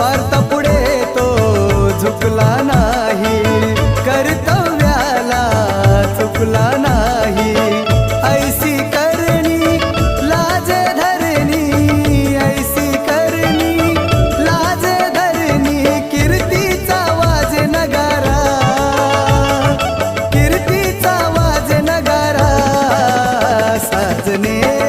स्वार्थ पुढे तो झुकला नाही. कर्तव्याला चुकला नाही. ऐसी करणी लाज धरणी ऐसी करणी लाज धरणी कीर्तीचा वाज नगारा. कीर्तीचा वाज नगारा साजने